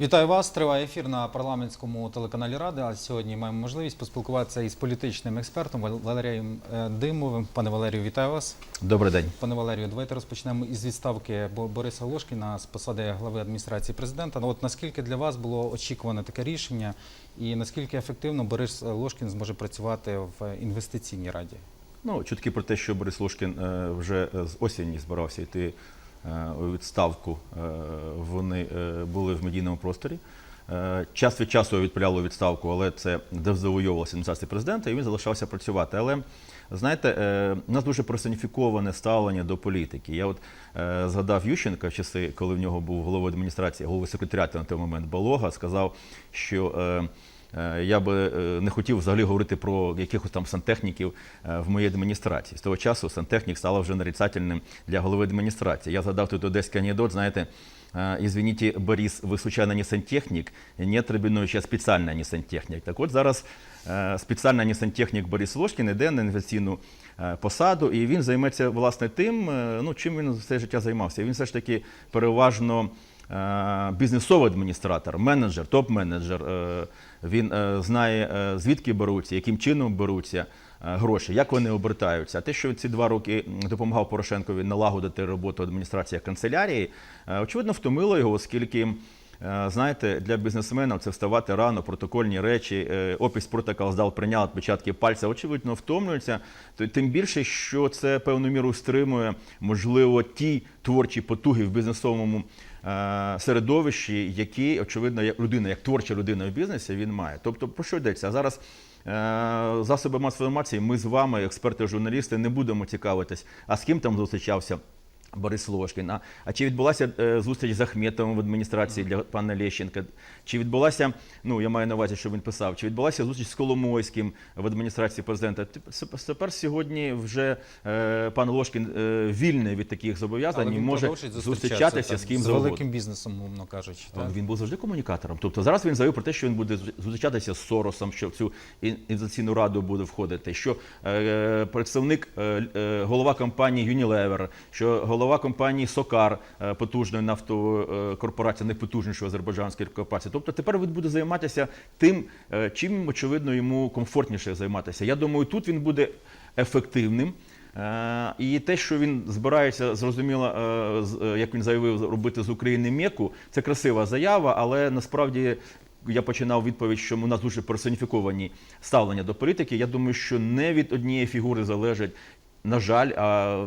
Вітаю вас. Триває ефір на парламентському телеканалі Ради. А сьогодні маємо можливість поспілкуватися із політичним експертом Валерієм е, Димовим. Пане Валерію, вітаю вас. Добрий день. Пане Валерію, давайте розпочнемо із відставки Бориса Лошкіна з посади глави адміністрації президента. Ну, от наскільки для вас було очікуване таке рішення, і наскільки ефективно Борис Лошкін зможе працювати в інвестиційній раді? Ну, чутки про те, що Борис Лошкін е, вже з осені збирався йти е, у відставку, е, вони е, були в медійному просторі. Е, Час від часу відправляли відставку, але це завойовувалася адміністрація президента, і він залишався працювати. Але знаєте, е, у нас дуже персоніфіковане ставлення до політики. Я от е, згадав Ющенка в часи, коли в нього був головою адміністрації, головою секретаріату на той момент Балога, сказав, що. Е, Я би е, не хотів взагалі говорити про якихось там сантехніків е, в моїй адміністрації. З того часу сантехнік стало вже нарицательним для голови адміністрації. Я згадав тут одеський анекдот, знаєте, Извините, Борис, ви случайно не сантехнік? Нет, Рабінович, я спеціально не сантехнік. Так от зараз спеціально не сантехнік Борис Ложкін іде на інвестиційну посаду, і він займеться власне тим, ну, чим він все життя займався. Він все ж таки переважно бізнесовий адміністратор, менеджер, топ-менеджер. Е, Він е, знає, е, звідки беруться, яким чином беруться е, гроші, як вони обертаються. А те, що ці два роки допомагав Порошенкові налагодити роботу адміністрації канцелярії, е, очевидно, втомило його, оскільки. е, Знаєте, для бізнесмена це вставати рано, протокольні речі, е, опис протокол здав, прийняв відпечатки пальця, очевидно, втомлюється. То Тим більше, що це певною мірою стримує, можливо, ті творчі потуги в бізнесовому е, середовищі, які, очевидно, як людина, як творча людина в бізнесі, він має. Тобто, про що йдеться? Зараз е, засоби масової інформації, ми з вами, експерти, журналісти, не будемо цікавитись, а з ким там зустрічався. Борис Ложкін. А, а чи відбулася е, зустріч з Ахметовим в адміністрації для пана Лещенка? Чи відбулася, ну я маю на увазі, що він писав, чи відбулася зустріч з Коломойським в адміністрації президента? Тепер сьогодні вже е, пан Ложкін е, вільний від таких зобов'язань і може зустрічатися з ким з великим бізнесом, умовно кажучи. Так? Він був завжди комунікатором. Тобто зараз він заявив про те, що він буде зустрічатися з Соросом, що в цю інвестиційну раду буде входити. Що е, представник, е, е, голова компанії Unilever, що голова компанії Сокар, е, потужної нафтової е, корпорації, найпотужнішої азербайджанської корпорації. Тобто тепер він буде займатися тим, е, чим очевидно йому комфортніше займатися. Я думаю, тут він буде ефективним. І те, що він збирається, зрозуміло, як він заявив, робити з України м'яку, це красива заява, але насправді. Я починав відповідь, що у нас дуже персоніфіковані ставлення до політики. Я думаю, що не від однієї фігури залежить, на жаль,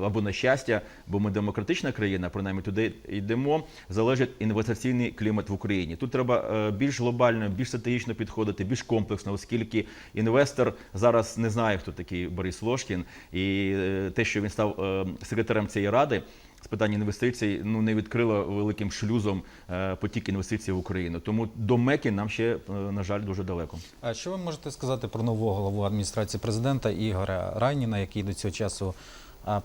або на щастя, бо ми демократична країна, принаймні туди йдемо, залежить інвестиційний клімат в Україні. Тут треба е, більш глобально, більш стратегічно підходити, більш комплексно, оскільки інвестор зараз не знає, хто такий Борис Лошкін, і е, те, що він став е, секретарем цієї ради. З питань інвестицій ну не відкрило великим шлюзом е, потік інвестицій в Україну. Тому до Меки нам ще е, на жаль дуже далеко. А що ви можете сказати про нового голову адміністрації президента Ігоря Райніна, який до цього часу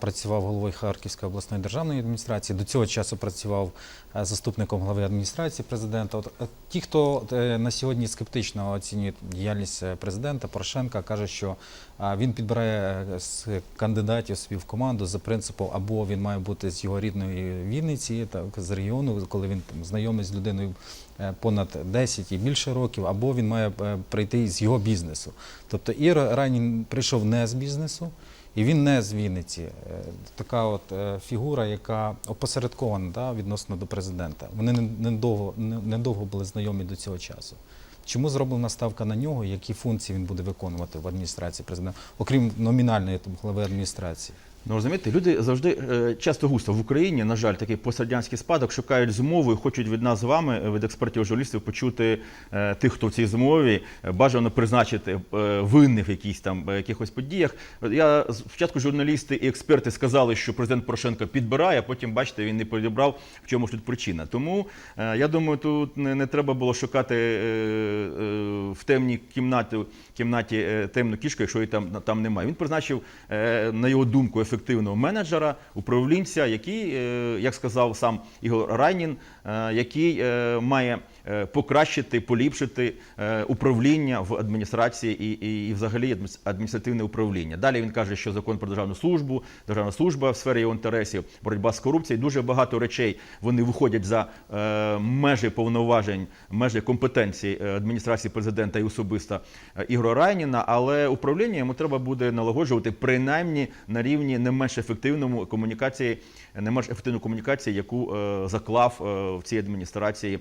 працював головою Харківської обласної державної адміністрації, до цього часу працював заступником глави адміністрації президента? От е, ті, хто е, на сьогодні скептично оцінює діяльність е, президента Порошенка, каже, що він підбирає е, кандидатів собі в команду за принципом, або він має бути з його рідної Вінниці, так з регіону, коли він там знайомий з людиною е, понад 10 і більше років, або він має е, прийти з його бізнесу. Тобто Ігор Ранін прийшов не з бізнесу, і він не з Вінниці. Е, Така от е, фігура, яка опосередкована да, відносно до президента. Вони недовго, недовго були знайомі до цього часу. Чому зроблена ставка на нього, які функції він буде виконувати в адміністрації президента, окрім номінальної там, глави адміністрації? Ну розумієте, люди завжди е, часто густо в Україні, на жаль, такий пострадянський спадок шукають змову і хочуть від нас з вами, е, від експертів журналістів, почути е, тих, хто в цій змові бажано призначити винних якісь там якихось подіях. Я спочатку журналісти і експерти сказали, що президент Порошенко підбирає, а потім, бачите, він не підібрав, в чому ж тут причина. Тому я думаю, тут не, треба було шукати в темній кімнаті, кімнаті темну кішку, якщо її там, там немає. Він призначив, на його думку, ефективного менеджера, управлінця, який, е, як сказав сам Ігор Райнін, е, який е, має покращити, поліпшити е, управління в адміністрації і, і, і взагалі адміністративне управління. Далі він каже, що закон про державну службу, державна служба в сфері його інтересів, боротьба з корупцією. Дуже багато речей вони виходять за е, межі повноважень, межі компетенції е, адміністрації президента і особисто е, Ігоря Райніна, але управління йому треба буде налагоджувати принаймні на рівні не менш ефективному комунікації, не менш ефективної комунікації, яку е, заклав е, в цій адміністрації е,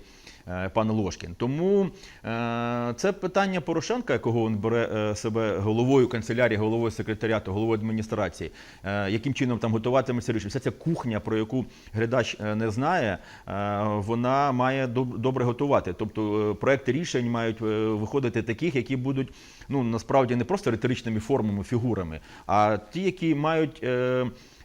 пан Ложкін. Тому е, це питання Порошенка, якого він бере е, себе головою канцелярії, головою секретаріату, головою адміністрації, е, яким чином там готуватиметься рішення. Вся ця кухня, про яку глядач е, не знає, е, вона має добре готувати. Тобто е, проекти рішень мають е, виходити таких, які будуть ну насправді не просто риторичними формами, фігурами, а ті, які мають.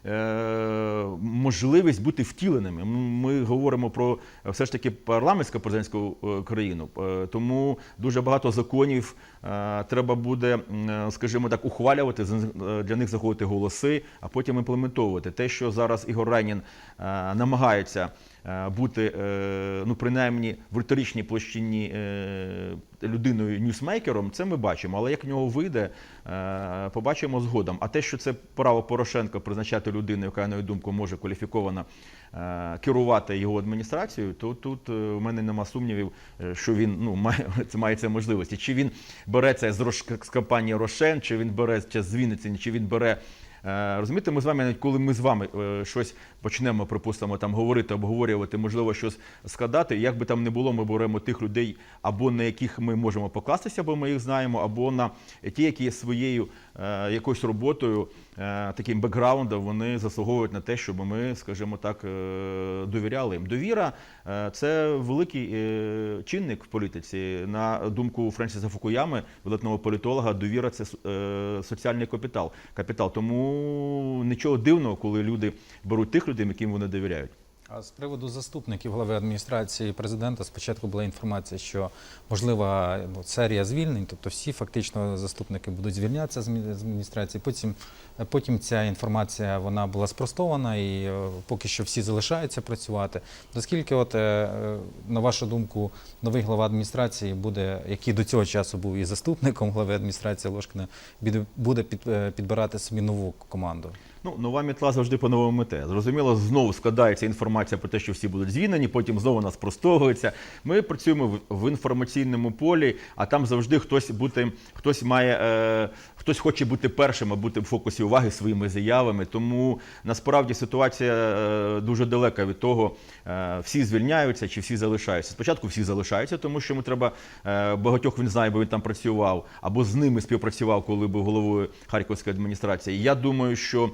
Е, Можливість бути втіленими. Ми говоримо про все ж таки парламентсько президентську е, країну, Е, тому дуже багато законів треба буде, е, скажімо так, ухвалювати е, для них заходити голоси, а потім імплементовувати те, що зараз Ігор Райнін е, намагається е, бути, е, ну принаймні в риторичній площині е, людиною ньюсмейкером, це ми бачимо. Але як в нього вийде, е, побачимо згодом. А те, що це право Порошенка призначати людину, яка на його думку може кваліфіковано е, керувати його адміністрацією, то тут е, у мене нема сумнівів, е, що він ну має це має це можливості. Чи він бере це з Рош з компанії Рошен, чи він бере це з Вінниці, чи він бере. Е, Розумієте, ми з вами, навіть коли ми з вами е, щось почнемо, припустимо, там говорити, обговорювати, можливо, щось складати. Як би там не було, ми беремо тих людей, або на яких ми можемо покластися, бо ми їх знаємо, або на ті, які є своєю е, якоюсь роботою, е, таким бекграундом, вони заслуговують на те, щоб ми, скажімо так, е, довіряли їм. Довіра е, це великий е, чинник в політиці. На думку Френсіса Фукуями, видатного політолога, довіра це е, соціальний капітал. капітал. Тому нічого дивного, коли люди беруть тих людей, яким вони довіряють. А з приводу заступників глави адміністрації президента спочатку була інформація, що можлива ну, серія звільнень, тобто всі фактично заступники будуть звільнятися з мі- адміністрації. Потім, потім ця інформація вона була спростована, і е, поки що всі залишаються працювати. Наскільки, от е, е, на вашу думку, новий глава адміністрації буде, який до цього часу був і заступником глави адміністрації Ложкина, буде- буде під, підбирати собі нову команду? Ну, нова мітла завжди по-новому мете. Зрозуміло, знову складається інформація про те, що всі будуть звільнені, потім знову нас спростовується. Ми працюємо в, в інформаційному полі, а там завжди хтось бути, хтось має, е, хтось хоче бути першим, а бути в фокусі уваги своїми заявами. Тому насправді ситуація е, дуже далека від того, е, всі звільняються чи всі залишаються. Спочатку всі залишаються, тому що ми треба е, багатьох він знає, бо він там працював, або з ними співпрацював, коли був головою Харківської адміністрації. Я думаю, що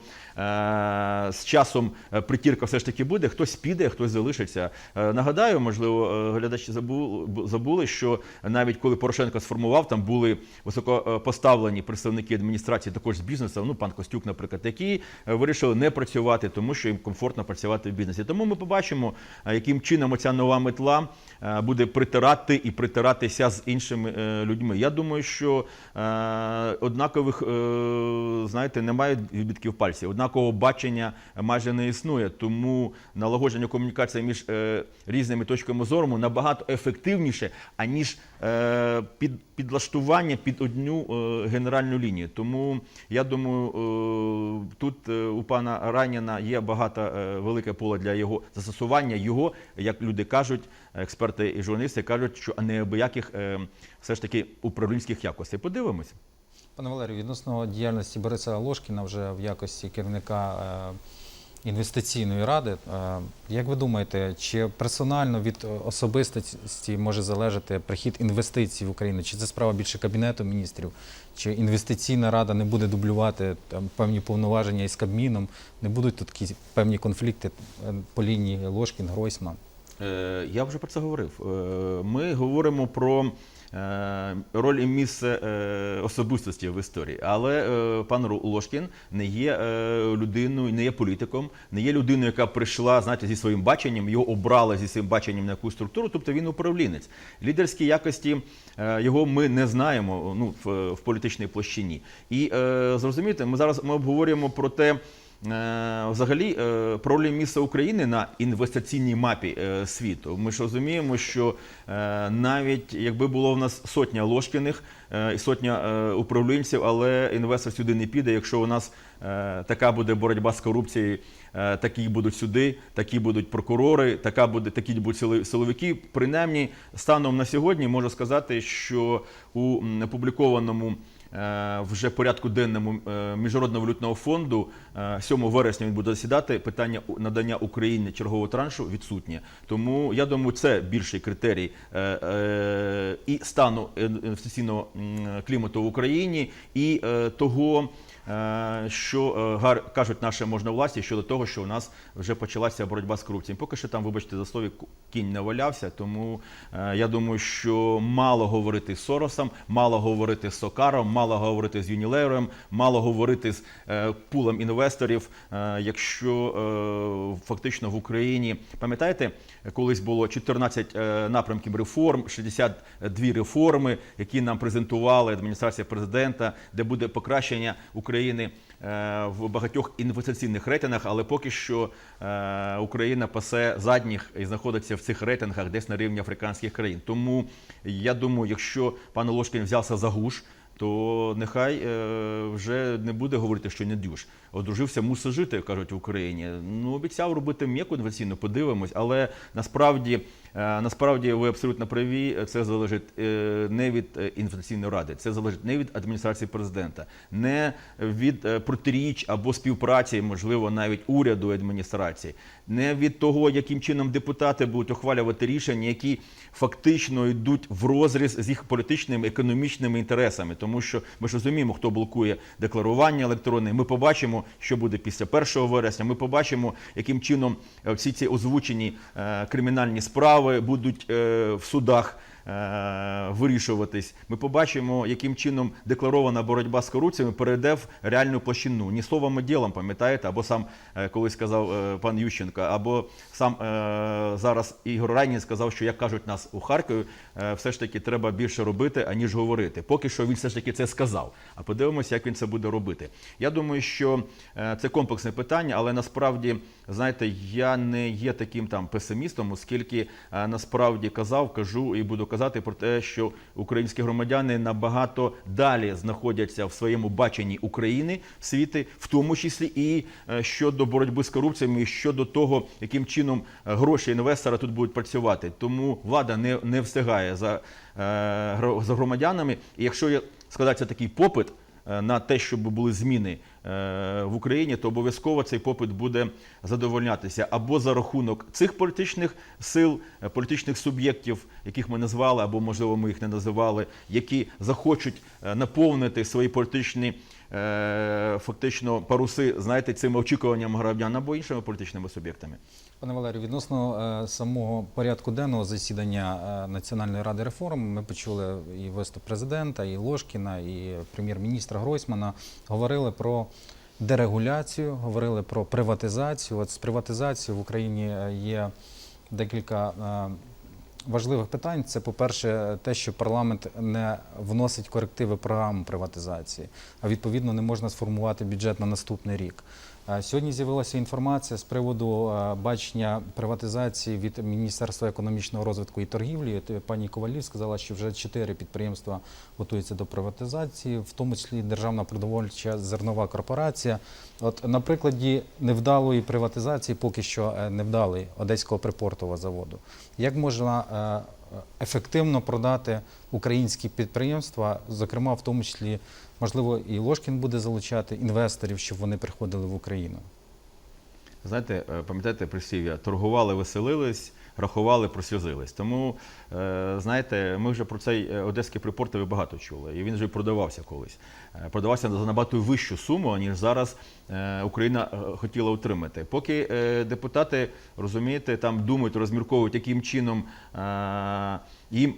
з часом притірка все ж таки буде, хтось піде, хтось залишиться. Нагадаю, можливо, глядачі забули, що навіть коли Порошенко сформував, там були високопоставлені представники адміністрації, також з бізнесу, ну пан Костюк, наприклад, які е, вирішили не працювати, тому що їм комфортно працювати в бізнесі. Тому ми побачимо, е, яким чином оця нова метла е, буде притирати і притиратися з іншими людьми. Я думаю, що однакових, знаєте, немає відбитків пальців, однакового бачення майже не існує. Тому налагодження комунікації між різними точками зору набагато ефективніше, аніж під, підлаштування під одну е, генеральну лінію. Тому я думаю, е, тут е, у пана Раніна є багато е, велике поле для його застосування. Його, як люди кажуть, експерти і журналісти кажуть, що неабияких е, все ж таки управлінських якостей. Подивимося. Пане Валерію, відносно діяльності Бориса Ложкіна вже в якості керівника е, інвестиційної ради, е, як ви думаєте, чи персонально від особистості може залежати прихід інвестицій в Україну? Чи це справа більше кабінету міністрів? Чи інвестиційна рада не буде дублювати там певні повноваження із Кабміном? Не будуть тут такі певні конфлікти е, по лінії Ложкін, Гройсман? Е, Я вже про це говорив. Е, Ми говоримо про е, роль і місце особистості в історії. Але пан Ложкін не є людиною, не є політиком, не є людиною, яка прийшла знаєте, зі своїм баченням, його обрали зі своїм баченням на якусь структуру, тобто він управлінець. Лідерські якості його ми не знаємо ну, в, в політичній площині. І зрозумієте, ми зараз ми обговорюємо про те. Е, взагалі е, про роль місця України на інвестиційній мапі е, світу. Ми ж розуміємо, що навіть якби було в нас сотня Ложкіних е, і сотня управлінців, але інвестор сюди не піде, якщо у нас така буде боротьба з корупцією, такі будуть суди, такі будуть прокурори, така буде, такі будуть силовики. Принаймні, станом на сьогодні можу сказати, що у опублікованому вже порядку денному е, Міжнародного валютного фонду е, 7 вересня він буде засідати. Питання надання Україні чергового траншу відсутнє. Тому я думаю, це більший критерій е, е, і стану інвестиційного клімату в Україні, і е, того. Е, Що е, кажуть наші можновласті щодо того, що у нас вже почалася боротьба з корупцією. Поки що там, вибачте, за слові кінь не валявся. Тому е, я думаю, що мало говорити з Соросом, мало говорити з Сокаром, мало говорити з Юнілером, мало говорити з пулом інвесторів. якщо фактично в Україні пам'ятаєте, колись було 14 е, напрямків реформ, 62 реформи, які нам презентували адміністрація президента, де буде покращення України е, в багатьох інвестиційних рейтингах, але поки що е, Україна пасе задніх і знаходиться в цих рейтингах десь на рівні африканських країн. Тому я думаю, якщо пан Ложкін взявся за гуш, то нехай е, вже не буде говорити, що не дюж. Одружився, мусить жити, кажуть в Україні. Ну обіцяв робити м'яку інвестиційну, подивимось, але насправді. Е, Насправді ви абсолютно праві. Це залежить е, не від е, інвестиційної ради, це залежить не від адміністрації президента, не від протиріч або співпраці, можливо, навіть уряду адміністрації, не від того, яким чином депутати будуть ухвалювати рішення, які фактично йдуть в розріз з їх політичними економічними інтересами, тому що ми ж розуміємо, хто блокує декларування електронне. Ми побачимо, що буде після 1 вересня. Ми побачимо, яким чином всі ці озвучені кримінальні справи будуть е, в судах. Е, Вирішуватись, ми побачимо, яким чином декларована боротьба з корупцією перейде в реальну площину. Ні словом, а ділом, пам'ятаєте, або сам е, колись сказав е, пан Ющенко, або сам зараз Ігор Райнін сказав, що як кажуть нас у Харкові, все ж таки треба більше робити, аніж говорити. Поки що він все ж таки це сказав. А подивимося, як він це буде робити. Я думаю, що це комплексне питання, але насправді, знаєте, я не є таким там песимістом, оскільки насправді казав, кажу і буду казати про те, що українські громадяни набагато далі знаходяться в своєму баченні України в світі, в тому числі і е, щодо боротьби з корупцією, і щодо того, яким чином е, гроші інвестора тут будуть працювати. Тому влада не, не встигає за, е, за громадянами. І якщо є складається такий попит на те, щоб були зміни в Україні, то обов'язково цей попит буде задовольнятися або за рахунок цих політичних сил, е, політичних суб'єктів, яких ми назвали, або можливо ми їх не називали, які захочуть е, наповнити свої політичні. е, Фактично паруси, знаєте, цими очікуваннями громадян або іншими політичними суб'єктами. Пане Валерію, відносно е, самого порядку денного засідання е, Національної ради реформ, ми почули і виступ президента, і Ложкіна, і прем'єр-міністра Гройсмана. Говорили про дерегуляцію, говорили про приватизацію. От з приватизацією в Україні е, є декілька важливих питань. Це, по-перше, те, що парламент не вносить корективи програму приватизації, а відповідно не можна сформувати бюджет на наступний рік. Сьогодні з'явилася інформація з приводу бачення приватизації від Міністерства економічного розвитку і торгівлі. Пані Ковалів сказала, що вже чотири підприємства готуються до приватизації, в тому числі Державна продовольча зернова корпорація. От на прикладі невдалої приватизації, поки що е, невдалої Одеського припортового заводу, як можна ефективно продати українські підприємства, зокрема в тому числі, можливо, і Ложкін буде залучати інвесторів, щоб вони приходили в Україну. Знаєте, е, пам'ятаєте присів'я? торгували, веселились, рахували, прослізились. Тому, е, знаєте, ми вже про цей е, одеський припортовий багато чули, і він вже продавався колись. Е, Продавався за набагато вищу суму, ніж зараз Україна хотіла отримати. Поки депутати, розумієте, там думають, розмірковують, яким чином їм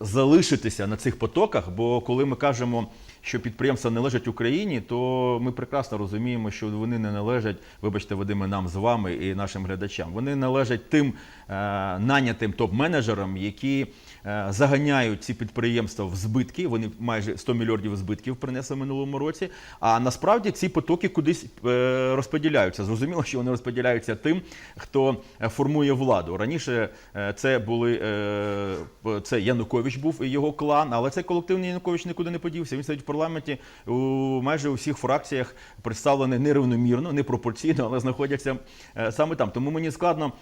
залишитися на цих потоках. Бо коли ми кажемо, що підприємства належать Україні, то ми прекрасно розуміємо, що вони не належать, вибачте, Вадиме, нам з вами і нашим глядачам. Вони належать тим нанятим топ-менеджерам, які е, заганяють ці підприємства в збитки. Вони майже 100 мільярдів збитків принесли в минулому році. А насправді ці потоки кудись е, розподіляються. Зрозуміло, що вони розподіляються тим, хто е, формує владу. Раніше е, це були е, це Янукович був і його клан, але цей колективний Янукович нікуди не подівся. Він сидить в парламенті у майже у всіх фракціях представлений нерівномірно, непропорційно, але знаходяться е, саме там. Тому мені складно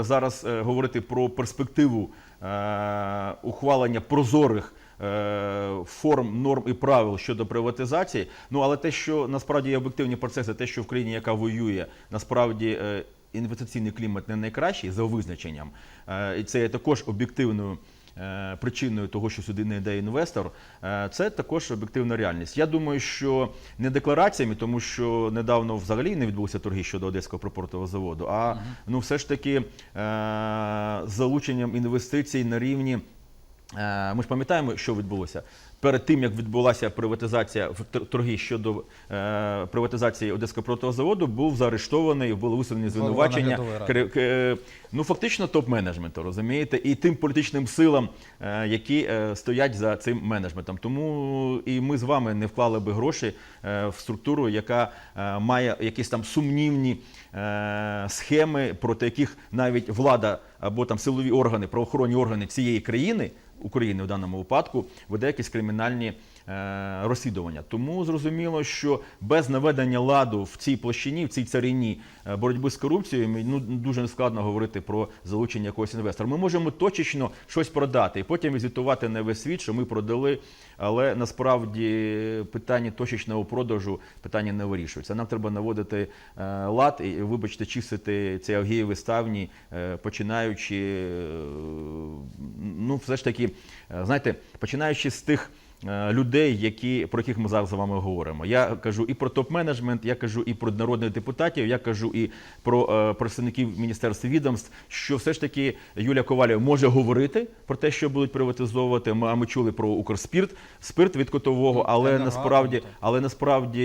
зараз е, говорити про перспективу е, ухвалення прозорих. е, Форм, норм і правил щодо приватизації. Ну але те, що насправді є об'єктивні процеси, те, що в країні, яка воює, насправді е, інвестиційний клімат не найкращий за визначенням, е, і це є також об'єктивною. Е, Причиною того, що сюди не йде інвестор, е, це також об'єктивна реальність. Я думаю, що не деклараціями, тому що недавно взагалі не відбулися торги щодо Одеського пропортового заводу, а ну все ж таки е, залученням інвестицій на рівні Ми ж пам'ятаємо, що відбулося перед тим, як відбулася приватизація в тор- торги щодо е, приватизації Одеського протового заводу, був заарештований, були висунені звинувачення. е, Ну фактично топ-менеджменту, розумієте, і тим політичним силам, е, які е, стоять за цим менеджментом. Тому і ми з вами не вклали би гроші е, в структуру, яка е, має якісь там сумнівні е, схеми, проти яких навіть влада або там силові органи, правоохоронні органи цієї країни. України в даному випадку веде якісь кримінальні е, розслідування. Тому зрозуміло, що без наведення ладу в цій площині, в цій царині е, боротьби з корупцією, ну дуже складно говорити про залучення якогось інвестора. Ми можемо точечно щось продати і потім звітувати на весь світ, що ми продали. Але насправді питання точечного продажу питання не вирішується. Нам треба наводити е, лад і, вибачте, чистити ці авгієві ставні, е, починаючи, е, ну, все ж таки, е, знаєте, починаючи з тих. Е, Людей, які про яких ми зараз з вами говоримо, я кажу і про топ-менеджмент, я кажу і про народних депутатів, я кажу і про е, представників міністерств відомств, що все ж таки Юлія Ковалєва може говорити про те, що будуть приватизовувати. Ми, а ми чули про Укрспірт, спирт від котового, але насправді, але насправді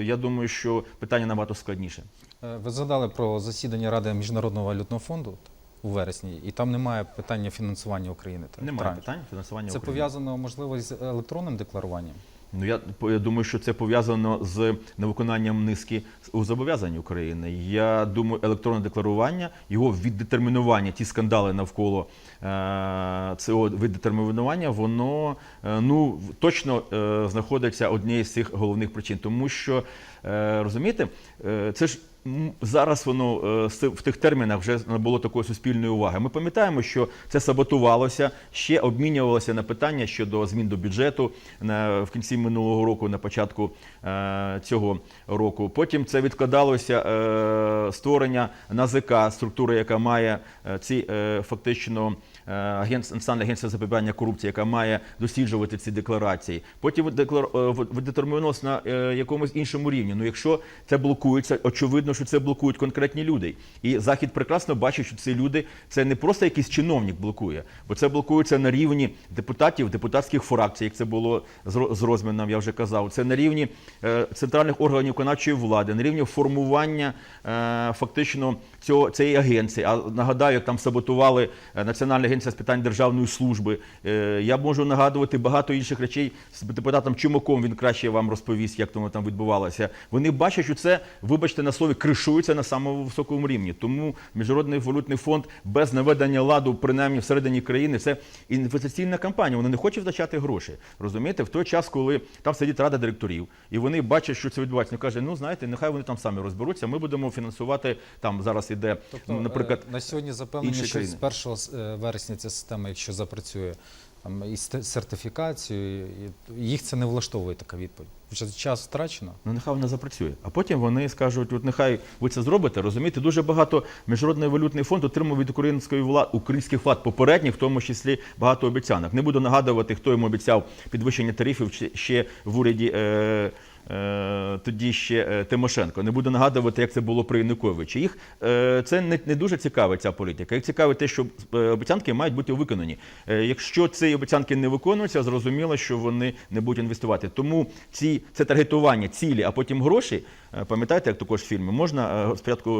я думаю, що питання набагато складніше. Е, Ви згадали про засідання Ради Міжнародного валютного фонду у вересні, і там немає питання фінансування України. Немає траншу. питань фінансування. Це України. пов'язано можливо з електронним декларуванням. Ну я я думаю, що це пов'язано з невиконанням низки у зобов'язань України. Я думаю, електронне декларування, його віддетермінування, ті скандали навколо е, цього віддетермінування, воно е, ну точно е, знаходиться однією з цих головних причин, тому що е, розумієте, е, це ж. Зараз воно е, в тих термінах вже набуло такої суспільної уваги. Ми пам'ятаємо, що це саботувалося, ще обмінювалося на питання щодо змін до бюджету на, в кінці минулого року, на початку е, цього року. Потім це відкладалося е, створення НАЗК, структури, яка має ці фактично. Національне агентство запобігання корупції, яка має досліджувати ці декларації. Потім деклар... на якомусь іншому рівні. Ну, якщо це блокується, очевидно, що це блокують конкретні люди. І захід прекрасно бачить, що ці люди це не просто якийсь чиновник блокує, бо це блокується на рівні депутатів, депутатських фракцій, як це було з Розміном, я вже казав. Це на рівні е, центральних органів виконавчої влади, на рівні формування е, фактично цього цієї агенції. А нагадаю, як там саботували е, Національна агенція з питань державної служби. Я можу нагадувати багато інших речей з депутатом Чумаком. Він краще вам розповість, як воно там відбувалося. Вони бачать, що це, вибачте, на слові кришується на самому високому рівні. Тому міжнародний валютний фонд без наведення ладу, принаймні всередині країни, це інвестиційна кампанія. Вони не хочуть втрачати гроші. Розумієте, в той час, коли там сидить рада директорів, і вони бачать, що це відбувається. Вони кажуть, ну знаєте, нехай вони там самі розберуться. Ми будемо фінансувати там зараз іде, Тобто, ну, наприклад. е, на сьогодні запевнені, що з 1 е, вересня ця система, якщо запрацює там і сертифікацію. і- їх це не влаштовує така відповідь. Вже час втрачено. Ну, нехай вона запрацює. А потім вони скажуть, от нехай ви це зробите. Розумієте, дуже багато міжнародний валютний фонд отримав від української влад, українських влад попередніх, в тому числі багато обіцянок. Не буду нагадувати, хто йому обіцяв підвищення тарифів ще в уряді. Е, тоді ще е, Тимошенко. Не буду нагадувати, як це було при Януковичі. Їх е, це не, не дуже цікавить ця політика. Їх цікавить те, що е, обіцянки мають бути виконані. Е, якщо ці обіцянки не виконуються, зрозуміло, що вони не будуть інвестувати. Тому ці це таргетування, цілі, а потім гроші. Е, Пам'ятаєте, як також в фільмі можна е, спочатку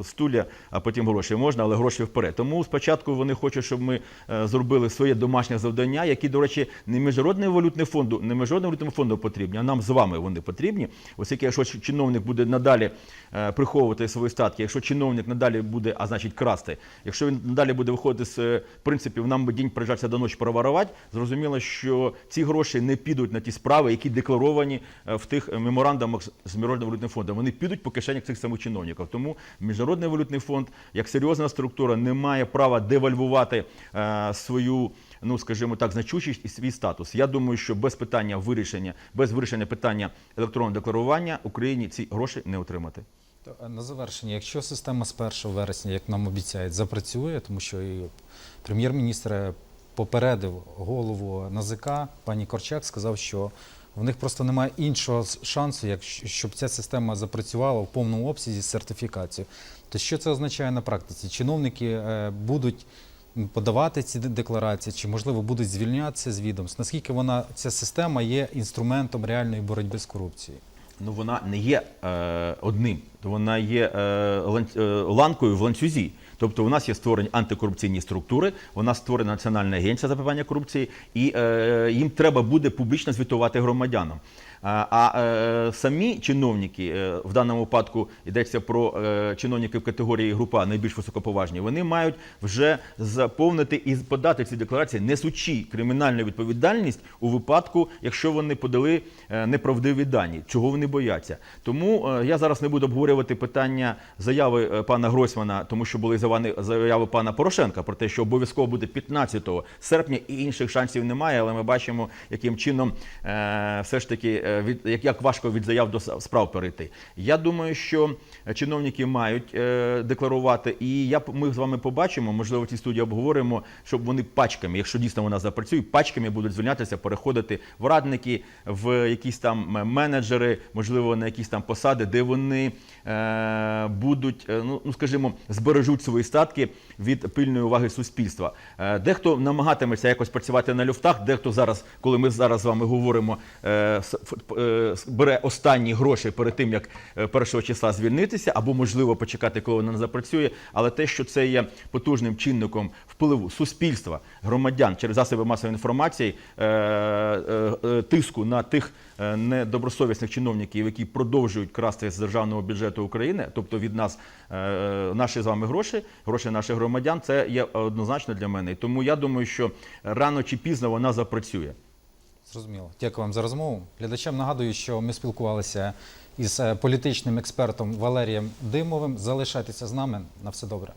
е, стуля, а потім гроші можна, але гроші вперед. Тому спочатку вони хочуть, щоб ми е, зробили своє домашнє завдання, які, до речі, не міжнародному валютному фонду, не міжнародному валютному фонду потрібні, а нам з вами вони потрібні. Оскільки якщо чиновник буде надалі е, приховувати свої статки, якщо чиновник надалі буде, а значить красти, якщо він надалі буде виходити з е, принципів, нам би день приїжджатися до ночі проворувати, зрозуміло, що ці гроші не підуть на ті справи, які декларовані е, в тих е, меморандумах з- з міжнародним валютним фондом. Вони підуть по кишенях цих самих чиновників. Тому міжнародний валютний фонд, як серйозна структура, не має права девальвувати е, свою. Ну, скажімо так, значущість і свій статус. Я думаю, що без питання вирішення, без вирішення питання електронного декларування Україні ці гроші не отримати. Е, На завершення, якщо система з 1 вересня, як нам обіцяють, запрацює, тому що і прем'єр-міністр е, попередив голову НАЗК, пані Корчак, сказав, що в них просто немає іншого шансу, як щоб ця система запрацювала в повному обсязі з сертифікацією. То що це означає на практиці? Чиновники е, будуть подавати ці декларації, чи можливо будуть звільнятися з відомств? Наскільки вона ця система є інструментом реальної боротьби з корупцією? Ну вона не є е, одним, вона є е, лан- е, в ланцюзі. Тобто у нас є створені антикорупційні структури, у нас створена Національна агенція запобігання корупції, і е, їм треба буде публічно звітувати громадянам. А, е, самі чиновники, е, в даному випадку йдеться про е, чиновників категорії група найбільш високоповажні, вони мають вже заповнити і подати ці декларації, несучи кримінальну відповідальність у випадку, якщо вони подали неправдиві дані, чого вони бояться. Тому я зараз не буду обговорювати питання заяви пана Гройсмана, тому що були заяви пана Порошенка про те, що обов'язково буде 15 серпня і інших шансів немає. Але ми бачимо, яким чином все ж таки від як, як важко від заяв до справ перейти. Я думаю, що чиновники мають е, декларувати, і я ми з вами побачимо, можливо, в цій студії обговоримо, щоб вони пачками, якщо дійсно вона запрацює, пачками будуть звільнятися, переходити в радники, в якісь там менеджери, можливо, на якісь там посади, де вони е, будуть, е, ну, ну скажімо, збережуть свої статки від пильної уваги суспільства. Е, дехто намагатиметься якось працювати на люфтах, дехто зараз, коли ми зараз з вами говоримо, е, е, бере останні гроші перед тим, як е, першого числа звільнитися, або можливо почекати, коли вона не запрацює. Але те, що це є потужним чинником впливу суспільства, громадян через засоби масової інформації, е, е, е, тиску на тих е, недобросовісних чиновників, які продовжують красти з державного бюджету України, тобто від нас е, наші з вами гроші, гроші наших громадян, це є однозначно для мене. І тому я думаю, що рано чи пізно вона запрацює. Зрозуміло. Дякую вам за розмову. Глядачам нагадую, що ми спілкувалися із е, політичним експертом Валерієм Димовим. Залишайтеся з нами. На все добре.